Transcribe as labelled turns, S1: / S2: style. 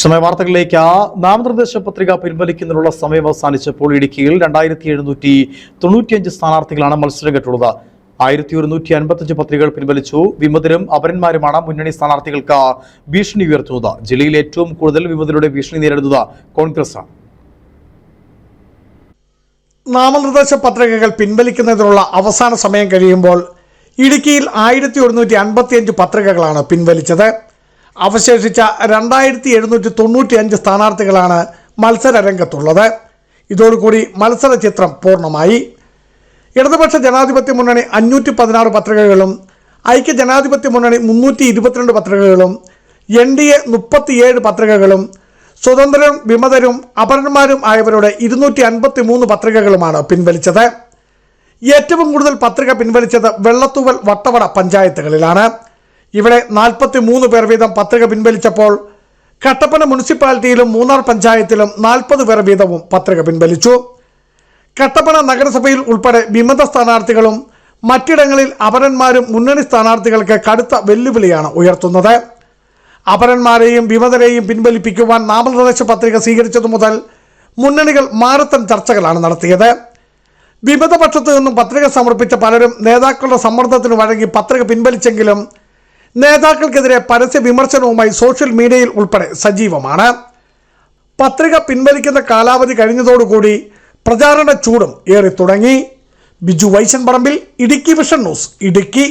S1: സമയ വാർത്തകളിലേക്ക് നാമനിർദ്ദേശ പത്രിക പിൻവലിക്കുന്നതിനുള്ള സമയം അവസാനിച്ചപ്പോൾ ഇടുക്കിയിൽ രണ്ടായിരത്തി എഴുന്നൂറ്റി തൊണ്ണൂറ്റിയഞ്ച് സ്ഥാനാർത്ഥികളാണ് മത്സരം കെട്ടുള്ളത്. ആയിരത്തി ഒരുന്നൂറ്റി അൻപത്തഞ്ച് പത്രികകൾ പിൻവലിച്ചു. വിമതരും അപരന്മാരുമാണ് മുന്നണി സ്ഥാനാർത്ഥികൾക്ക് ഭീഷണി ഉയർത്തുന്നത്. ജില്ലയിൽ ഏറ്റവും കൂടുതൽ വിമതരുടെ ഭീഷണി നേരിടുന്നത് കോൺഗ്രസാണ്
S2: നാമനിർദ്ദേശ പത്രികകൾ പിൻവലിക്കുന്നതിനുള്ള അവസാന സമയം കഴിയുമ്പോൾ ഇടുക്കിയിൽ ആയിരത്തി ഒരുന്നൂറ്റി അൻപത്തിയഞ്ച് പത്രികകളാണ് പിൻവലിച്ചത്. അവശേഷിച്ച രണ്ടായിരത്തി എഴുന്നൂറ്റി തൊണ്ണൂറ്റി അഞ്ച് സ്ഥാനാർത്ഥികളാണ് മത്സര രംഗത്തുള്ളത് ഇതോടുകൂടി മത്സര ചിത്രം പൂർണമായി. ഇടതുപക്ഷ ജനാധിപത്യ മുന്നണി അഞ്ഞൂറ്റി പതിനാറ് പത്രികകളും ഐക്യ ജനാധിപത്യ മുന്നണി മുന്നൂറ്റി ഇരുപത്തിരണ്ട് പത്രികകളും എൻ ഡി എ മുപ്പത്തിയേഴ് പത്രികകളും സ്വതന്ത്രരും വിമതരും അപരന്മാരും ആയവരുടെ ഇരുന്നൂറ്റി അൻപത്തി മൂന്ന് പത്രികകളുമാണ് പിൻവലിച്ചത്. ഏറ്റവും കൂടുതൽ പത്രിക പിൻവലിച്ചത് വെള്ളത്തൂവൽ വട്ടവട പഞ്ചായത്തുകളിലാണ്. ഇവിടെ നാൽപ്പത്തി മൂന്ന് പേർ വീതം പത്രിക പിൻവലിച്ചപ്പോൾ കട്ടപ്പന മുനിസിപ്പാലിറ്റിയിലും മൂന്നാർ പഞ്ചായത്തിലും നാൽപ്പത് പേർ വീതവും പത്രിക പിൻവലിച്ചു. കട്ടപ്പന നഗരസഭയിൽ ഉൾപ്പെടെ വിമത സ്ഥാനാർത്ഥികളും മറ്റിടങ്ങളിൽ അപരന്മാരും മുന്നണി സ്ഥാനാർത്ഥികൾക്ക് കടുത്ത വെല്ലുവിളിയാണ് ഉയർത്തുന്നത്. അപരന്മാരെയും വിമതരെയും പിൻവലിപ്പിക്കുവാൻ നാമനിർദ്ദേശ പത്രിക സ്വീകരിച്ചതു മുതൽ മുന്നണികൾ മാരത്തൻ ചർച്ചകളാണ് നടത്തിയത്. വിമതപക്ഷത്തു നിന്നും പത്രിക സമർപ്പിച്ച പലരും നേതാക്കളുടെ സമ്മർദ്ദത്തിന് വഴങ്ങി പത്രിക പിൻവലിച്ചെങ്കിലും നേതാക്കൾക്കെതിരെ പരസ്യ വിമർശനവുമായി സോഷ്യൽ മീഡിയയിൽ ഉൾപ്പെടെ സജീവമാണ്. പത്രിക പിൻവലിക്കുന്ന കാലാവധി കഴിഞ്ഞതോടുകൂടി പ്രചാരണ ചൂടും ഏറി തുടങ്ങി ബിജു വൈശൻ പറമ്പിൽ ഇടുക്കി വിഷൻ ന്യൂസ് ഇടുക്കി.